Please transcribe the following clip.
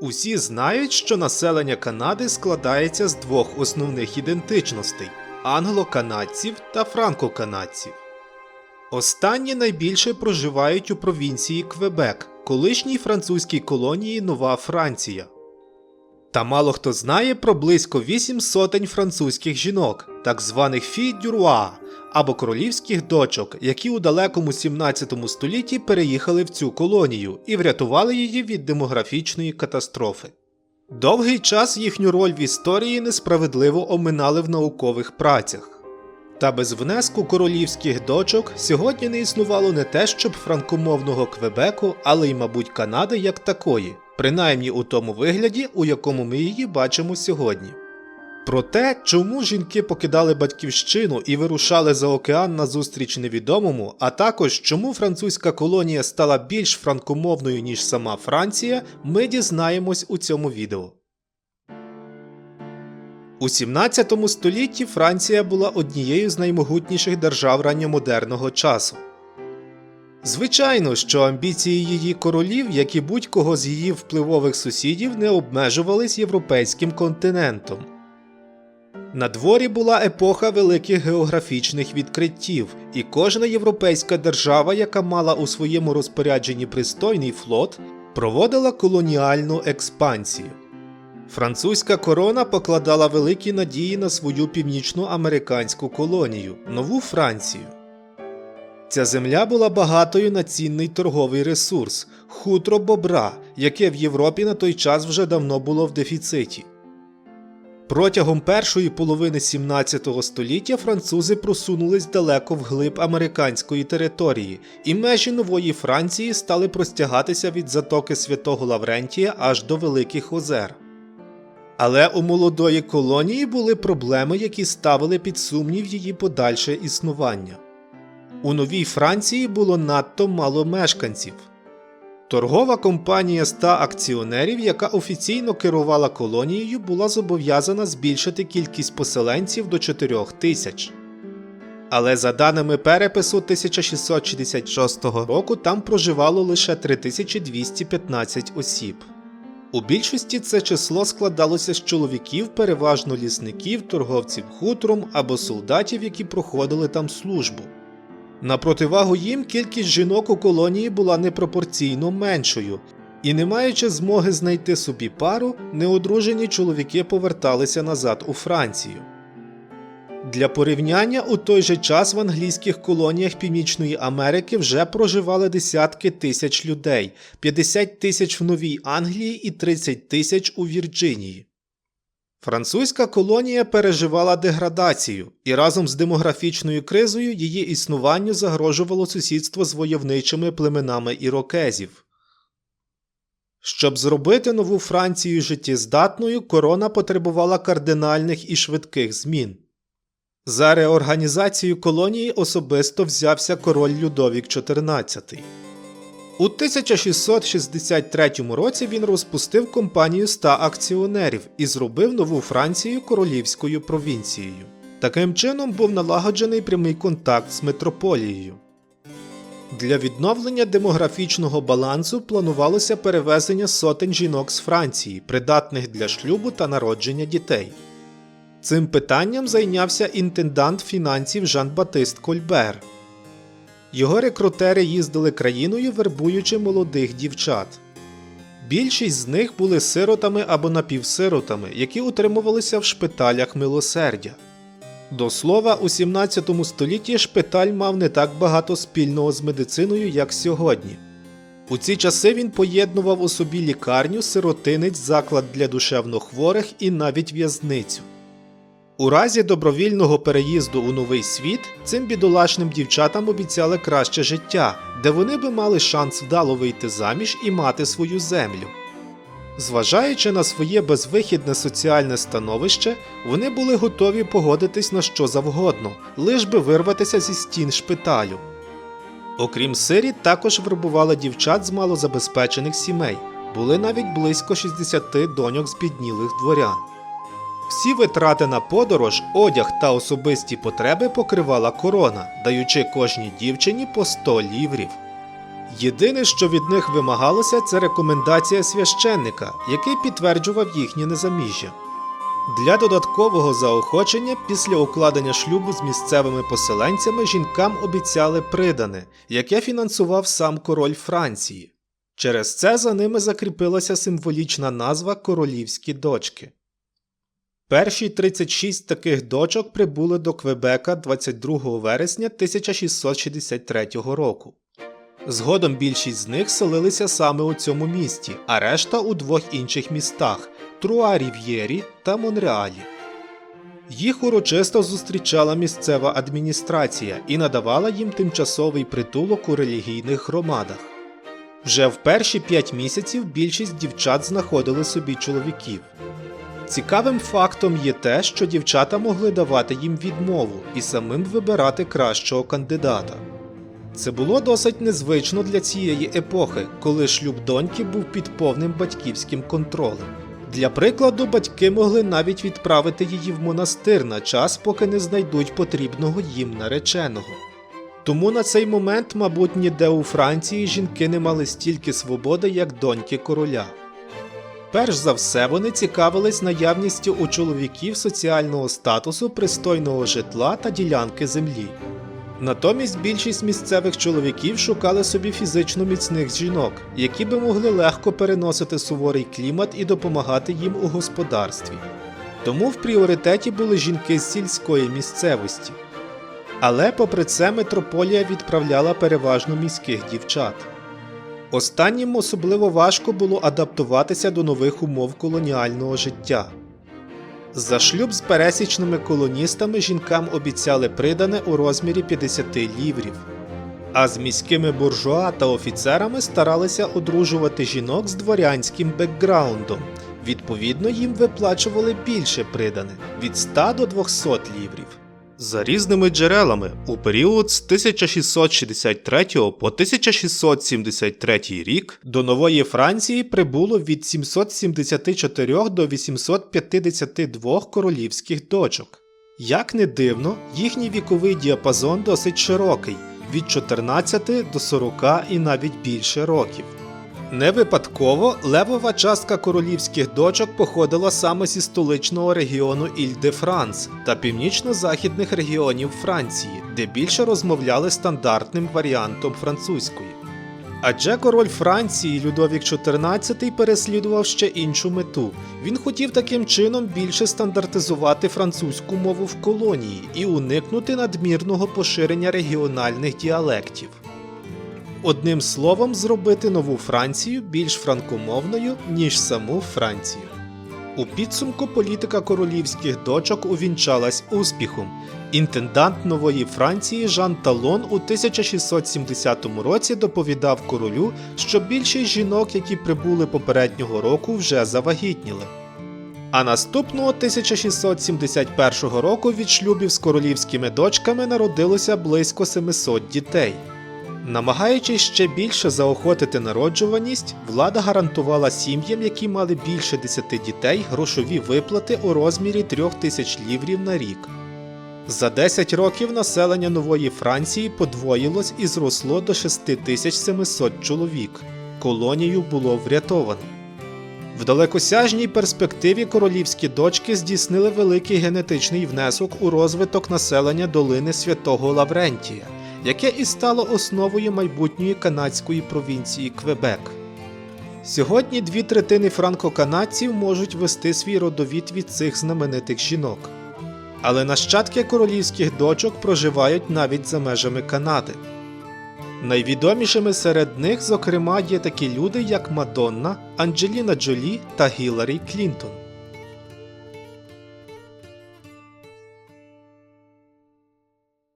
Усі знають, що населення Канади складається з двох основних ідентичностей англо-канадців та франко-канадців. Останні найбільше проживають у провінції Квебек, колишній французькій колонії Нова Франція. Та мало хто знає про близько 8 сотень французьких жінок, так званих фі дюруа, або королівських дочок, які у далекому 17 столітті переїхали в цю колонію і врятували її від демографічної катастрофи. Довгий час їхню роль в історії несправедливо оминали в наукових працях. Та без внеску королівських дочок сьогодні не існувало не те, щоб франкомовного Квебеку, але й, мабуть, Канади як такої, принаймні у тому вигляді, у якому ми її бачимо сьогодні. Про те, чому жінки покидали батьківщину і вирушали за океан назустріч невідомому, а також чому французька колонія стала більш франкомовною, ніж сама Франція, ми дізнаємось у цьому відео. У 17 столітті Франція була однією з наймогутніших держав ранньомодерного часу. Звичайно, що амбіції її королів, як і будь-кого з її впливових сусідів, не обмежувались європейським континентом. На дворі була епоха великих географічних відкриттів, і кожна європейська держава, яка мала у своєму розпорядженні пристойний флот, проводила колоніальну експансію. Французька корона покладала великі надії на свою північноамериканську колонію Нову Францію. Ця земля була багатою на цінний торговий ресурс хутро бобра, яке в Європі на той час вже давно було в дефіциті. Протягом першої половини 17 століття французи просунулись далеко вглиб американської території, і межі нової Франції стали простягатися від затоки Святого Лаврентія аж до Великих Озер. Але у молодої колонії були проблеми, які ставили під сумнів її подальше існування. У новій Франції було надто мало мешканців. Торгова компанія 100 акціонерів, яка офіційно керувала колонією, була зобов'язана збільшити кількість поселенців до 4 тисяч. Але за даними перепису 1666 року там проживало лише 3215 осіб. У більшості це число складалося з чоловіків, переважно лісників, торговців хутром або солдатів, які проходили там службу. На противагу їм кількість жінок у колонії була непропорційно меншою, і не маючи змоги знайти собі пару, неодружені чоловіки поверталися назад у Францію. Для порівняння у той же час в англійських колоніях Північної Америки вже проживали десятки тисяч людей, 50 тисяч в Новій Англії і 30 тисяч у Вірджинії. Французька колонія переживала деградацію, і разом з демографічною кризою її існуванню загрожувало сусідство з войовничими племенами ірокезів. Щоб зробити нову Францію життєздатною, корона потребувала кардинальних і швидких змін. За реорганізацію колонії особисто взявся король Людовік XIV. У 1663 році він розпустив компанію 100 акціонерів і зробив нову Францію королівською провінцією. Таким чином був налагоджений прямий контакт з метрополією. Для відновлення демографічного балансу планувалося перевезення сотень жінок з Франції, придатних для шлюбу та народження дітей. Цим питанням зайнявся інтендант фінансів Жан-Батист Кольбер. Його рекрутери їздили країною, вербуючи молодих дівчат. Більшість з них були сиротами або напівсиротами, які утримувалися в шпиталях милосердя. До слова, у 17 столітті шпиталь мав не так багато спільного з медициною, як сьогодні. У ці часи він поєднував у собі лікарню, сиротинець, заклад для душевнохворих і навіть в'язницю. У разі добровільного переїзду у новий світ цим бідолашним дівчатам обіцяли краще життя, де вони би мали шанс вдало вийти заміж і мати свою землю. Зважаючи на своє безвихідне соціальне становище, вони були готові погодитись на що завгодно, лиш би вирватися зі стін шпиталю. Окрім сиріт, також вербували дівчат з малозабезпечених сімей, були навіть близько 60 доньок збіднілих дворян. Всі витрати на подорож, одяг та особисті потреби покривала корона, даючи кожній дівчині по 100 ліврів. Єдине, що від них вимагалося, це рекомендація священника, який підтверджував їхнє незаміжжя. Для додаткового заохочення після укладення шлюбу з місцевими поселенцями жінкам обіцяли придане, яке фінансував сам король Франції. Через це за ними закріпилася символічна назва королівські дочки. Перші 36 таких дочок прибули до Квебека 22 вересня 1663 року. Згодом більшість з них селилися саме у цьому місті, а решта у двох інших містах Труа-Рів'єрі та Монреалі. Їх урочисто зустрічала місцева адміністрація і надавала їм тимчасовий притулок у релігійних громадах. Вже в перші п'ять місяців більшість дівчат знаходили собі чоловіків. Цікавим фактом є те, що дівчата могли давати їм відмову і самим вибирати кращого кандидата. Це було досить незвично для цієї епохи, коли шлюб доньки був під повним батьківським контролем. Для прикладу, батьки могли навіть відправити її в монастир на час, поки не знайдуть потрібного їм нареченого. Тому на цей момент, мабуть, ніде у Франції жінки не мали стільки свободи, як доньки короля. Перш за все, вони цікавились наявністю у чоловіків соціального статусу, пристойного житла та ділянки землі. Натомість більшість місцевих чоловіків шукали собі фізично міцних жінок, які би могли легко переносити суворий клімат і допомагати їм у господарстві. Тому в пріоритеті були жінки з сільської місцевості. Але попри це митрополія відправляла переважно міських дівчат. Останнім особливо важко було адаптуватися до нових умов колоніального життя. За шлюб з пересічними колоністами жінкам обіцяли придане у розмірі 50 ліврів, а з міськими буржуа та офіцерами старалися одружувати жінок з дворянським бекграундом. Відповідно, їм виплачували більше придане від 100 до 200 ліврів. За різними джерелами, у період з 1663 по 1673 рік до Нової Франції прибуло від 774 до 852 королівських дочок. Як не дивно, їхній віковий діапазон досить широкий від 14 до 40 і навіть більше років. Не випадково левова частка королівських дочок походила саме зі столичного регіону Іль-де-Франс та північно-західних регіонів Франції, де більше розмовляли стандартним варіантом французької. Адже король Франції Людовік XIV переслідував ще іншу мету. Він хотів таким чином більше стандартизувати французьку мову в колонії і уникнути надмірного поширення регіональних діалектів. Одним словом, зробити нову Францію більш франкомовною, ніж саму Францію. У підсумку політика королівських дочок увінчалась успіхом. Інтендант нової Франції Жан Талон у 1670 році доповідав королю, що більшість жінок, які прибули попереднього року, вже завагітніли. А наступного 1671 року від шлюбів з королівськими дочками народилося близько 700 дітей. Намагаючись ще більше заохотити народжуваність, влада гарантувала сім'ям, які мали більше 10 дітей, грошові виплати у розмірі 3000 ліврів на рік. За 10 років населення нової Франції подвоїлось і зросло до 6700 чоловік. Колонію було врятовано. В далекосяжній перспективі королівські дочки здійснили великий генетичний внесок у розвиток населення долини Святого Лаврентія, яке і стало основою майбутньої канадської провінції Квебек. Сьогодні дві третини франко-канадців можуть вести свій родовід від цих знаменитих жінок. Але нащадки королівських дочок проживають навіть за межами Канади. Найвідомішими серед них, зокрема, є такі люди, як Мадонна, Анджеліна Джолі та Гіларі Клінтон.